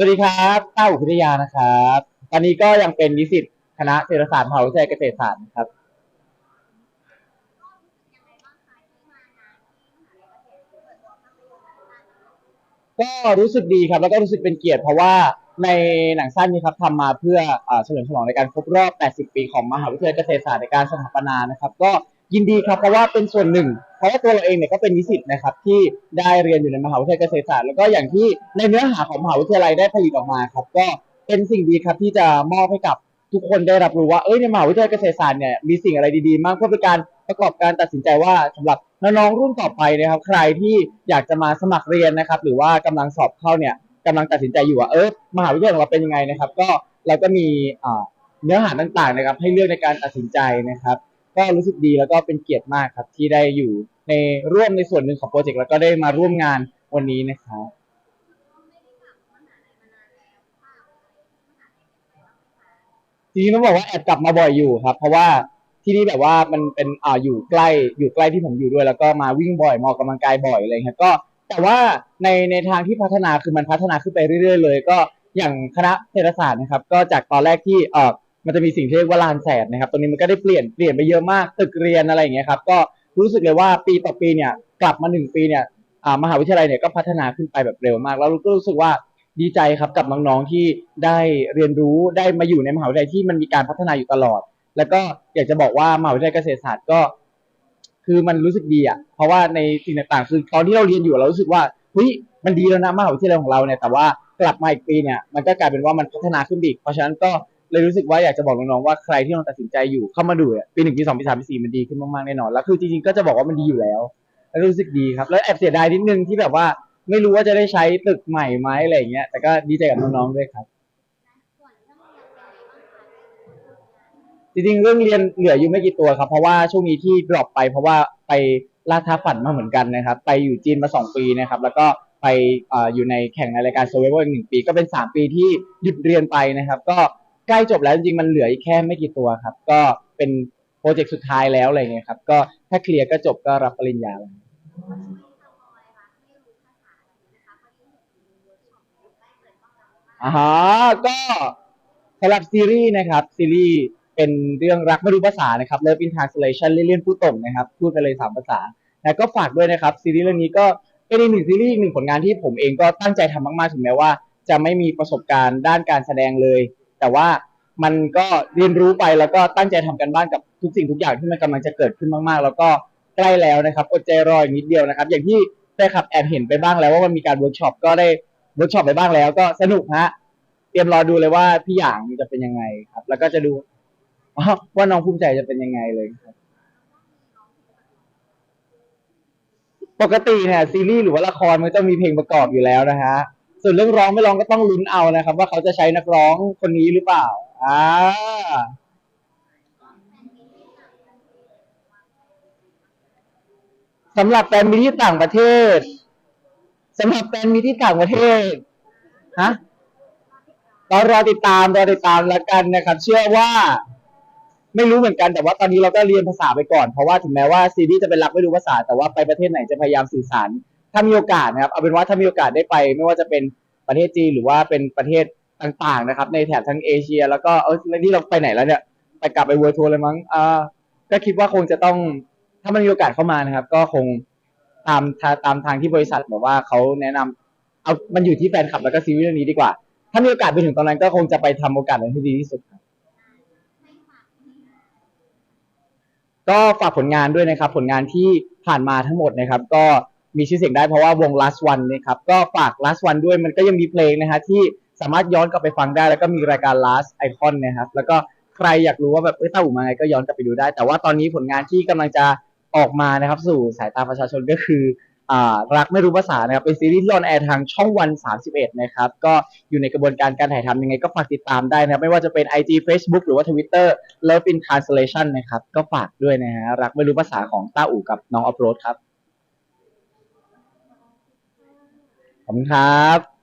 สวัสดีครับต้าอุพิทยานะครับ ตอนนี้ก็ยังเป็นนิสิตคณะเศรษฐศาสตร์มหาวิทยาลัยเกษตรศาสตร์นะครับ ก็รู้สึกดีครับ แล้วก็รู้สึกเป็นเกียรติเพราะว่าในหนังสั้นนี้ครับทำมาเพื่อเฉลิมฉลองในการครบรอบ 80 ปีของมหาวิทยาลัยเกษตรศาสตร์ในการสถาปนานะครับ ก็ ยินดีครับเพราะว่าเป็นส่วนหนึ่ง เพราะว่าตัวเราเองเนี่ยก็เป็นนิสิตนะครับที่ได้เรียนอยู่ในมหาวิทยาลัยเกษตรศาสตร์แล้วก็อย่างที่ในเนื้อหาของมหาวิทยาลัยได้ผลิตออกมาครับ ก็เป็นสิ่งดีครับที่จะมอบให้กับทุกคนได้รับรู้ว่าเอ้ยในมหาวิทยาลัยเกษตรศาสตร์เนี่ยมีสิ่งอะไรดีๆ มากเพื่อเป็นการประกอบการตัดสินใจว่าสำหรับน้องๆรุ่นต่อไปนะครับ ใครที่อยากจะมาสมัครเรียนนะครับ หรือว่ากำลังสอบเข้าเนี่ยกำลังตัดสินใจอยู่ว่าเออมหาวิทยาลัยของเราเป็นยังไงนะครับ ก็เราก็มีเนื้อหาต่างๆนะครับ ให้เลือกในการตัดสินใจนะครับ ก็รู้สึกดีแล้วก็เป็นเกียรติมากครับ ที่ได้อยู่ในร่วมในส่วนหนึ่งของโปรเจกต์แล้วก็ได้มาร่วมงานวันนี้นะครับจริงๆต้องบอกว่าแอบกลับมาบ่อยอยู่ครับ เพราะว่าที่นี่แบบว่ามันเป็นอ่าอยู่ใกล้อยู่ใกล้ที่ผมอยู่ด้วย แล้วก็มาวิ่งบ่อยมาออกกำลังกายบ่อยอะไรเงี้ยก็ แต่ว่าในในทางที่พัฒนาคือมันพัฒนาขึ้นไปเรื่อย ๆ เลย ก็อย่างคณะเศรษฐศาสตร์นะครับ ก็จากตอนแรกที่เออ มันจะมีสิ่งที่เรียกว่าลานแสดนะครับตรงนี้มันก็ได้เปลี่ยนเปลี่ยนไปเยอะมากตึกเรียนอะไรอย่างเงี้ยครับก็รู้สึกเลยว่าปีต่อปีเนี่ยกลับมาหนึ่งปีเนี่ยมหาวิทยาลัยเนี่ยก็พัฒนาขึ้นไปแบบเร็วมาก แล้วก็รู้สึกว่าดีใจครับกับน้องๆที่ได้เรียนรู้ได้มาอยู่ในมหาวิทยาลัยที่มันมีการพัฒนาอยู่ตลอด แล้วก็อยากจะบอกว่ามหาวิทยาลัยเกษตรศาสตร์ก็ คือมันรู้สึกดีอะเพราะว่าในสิ่งต่างๆ คือตอนที่เราเรียนอยู่เรารู้สึกว่าเฮ้ยมันดีแล้วนะมหาวิทยาลัยของเราเนี่ยแต่ว่ากลับมาอีกปีเนี่ยมันก็กลายเป็นว่ามันพัฒนาขึ้นอีกเพราะฉะนั้นก็ เลยรู้สึกว่าอยากจะบอกน้องๆว่าใครที่กำลังตัดสินใจอยู่เข้ามาดูอะปีหนึ่งปีสองปีสามปีสี่มันดีขึ้นมากๆแน่นอนแล้วคือจริงๆก็จะบอกว่ามันดีอยู่แล้วแล้วรู้สึกดีครับ แล้วแอบเสียดายนิดนึงที่แบบว่าไม่รู้ว่าจะได้ใช้ตึกใหม่ไหมอะไรอย่างเงี้ยแต่ก็ดีใจกับน้องๆด้วยครับจริงๆเรื่องเรียนเหลืออยู่ไม่กี่ตัวครับ เพราะว่าช่วงนี้ที่ดรอปไป เพราะว่าไปล่าท้าฝันมาเหมือนกันนะครับ ไปอยู่จีนมาสองปีนะครับ แล้วก็ไปออยู่ในแข่งในรายการ Survivor อีกหนึ่งปี ก็เป็นสามปีที่หยุดเรียนไปนะครับ ก็ ใกล้จบแล้วจริงๆมันเหลืออีกแค่ไม่กี่ตัวครับ ก็เป็นโปรเจกต์สุดท้ายแล้วอะไรเงี้ยครับ ก็ถ้าเคลียร์ก็จบก็รับปริญญาแล้วอ่าฮะก็สำหรับซีรีส์นะครับ ซีรีส์เป็นเรื่องรักไม่รู้ภาษานะครับ Love in Translation เลี่ยนๆผู้ตรงนะครับ พูดไปเลยสามภาษาแล้วก็ฝากด้วยนะครับ ซีรีส์เรื่องนี้ก็เป็นอีกหนึ่งซีรีส์อีกหนึ่งผลงานที่ผมเองก็ตั้งใจทำมากๆ ถึงแม้ว่า จะไม่มีประสบการณ์ด้านการแสดงเลย แต่ว่ามันก็เรียนรู้ไปแล้วก็ตั้งใจทำกันบ้านกับทุกสิ่งทุกอย่างที่มันกำลังจะเกิดขึ้นมากๆ แล้วก็ใกล้แล้วนะครับอดใจรออีกนิดเดียวนะครับ อย่างที่แฟนคลับแอบเห็นไปบ้างแล้วว่ามันมีการเวิร์กช็อปก็ได้เวิร์กช็อปไปบ้างแล้วก็สนุกฮะเตรียมรอดูเลยว่าพี่หยางจะเป็นยังไงครับ แล้วก็จะดูว่าน้องภูมิใจจะเป็นยังไงเลยครับ ปกติเนี่ยซีรีส์หรือว่าละครมันจะมีเพลงประกอบอยู่แล้วนะฮะ ส่วนเรื่องร้องไม่ร้องก็ต้องลุ้นเอานะครับ ว่าเขาจะใช้นักร้องคนนี้หรือเปล่า อ่า สำหรับแฟนมีที่ต่างประเทศ สำหรับแฟนมีที่ต่างประเทศ ฮะเรารอติดตามรอติดตามแล้วกันนะครับ เชื่อว่า ไม่รู้เหมือนกันแต่ว่าตอนนี้เราก็เรียนภาษาไปก่อน เพราะว่าถึงแม้ว่าซีรีส์จะเป็นรักไม่รู้ภาษา แต่ว่าไปประเทศไหนจะพยายามสื่อสาร ถ้ามีโอกาสนะครับเอาเป็นว่าถ้ามีโอกาสได้ไป ไม่ว่าจะเป็นประเทศจีนหรือว่าเป็นประเทศต่างๆนะครับ ในแถบทั้งเอเชีย แล้วก็เออแล้วนี่เราไปไหนแล้วเนี่ยไปกลับไปเวิร์ทัวร์เลยมั้งอ่าก็คิดว่าคงจะต้องถ้ามันมีโอกาสเข้ามานะครับ ก็คงตามทาตามทางที่บริษัทแบบว่าเขาแนะนำเอามันอยู่ที่แฟนคลับแล้วก็ซีรีส์เรื่องนี้ดีกว่า ถ้ามีโอกาสไปถึงตอนนั้นก็คงจะไปทำโอกาสนั้นให้ดีที่สุดครับก็ฝากผลงานด้วยนะครับ ผลงานที่ผ่านมาทั้งหมดนะครับ ก็ มีชื่อเสียงได้เพราะว่าวง last one นะครับก็ฝาก last one ด้วยมันก็ยังมีเพลงนะฮะที่สามารถย้อนกลับไปฟังได้ แล้วก็มีรายการ last icon นะครับแล้วก็ใครอยากรู้ว่าแบบเอ้ยเต้าหูมาไงก็ย้อนกลับไปดูได้ แต่ว่าตอนนี้ผลงานที่กำลังจะออกมานะครับสู่สายตาประชาชนก็คืออ่ารักไม่รู้ภาษานะครับเป็นซีรีส์ที่ออนแอร์ทางช่องวัน 31 นะครับก็อยู่ในกระบวนการการถ่ายทำยังไงก็ฝากติดตามได้นะครับไม่ว่าจะเป็น IG Facebook หรือว่า Twitter Love in Translation นะครับก็ฝากด้วยนะฮะรักไม่รู้ภาษาของต้าอู่กับน้องออฟโรดครับ ขอบคุณครับ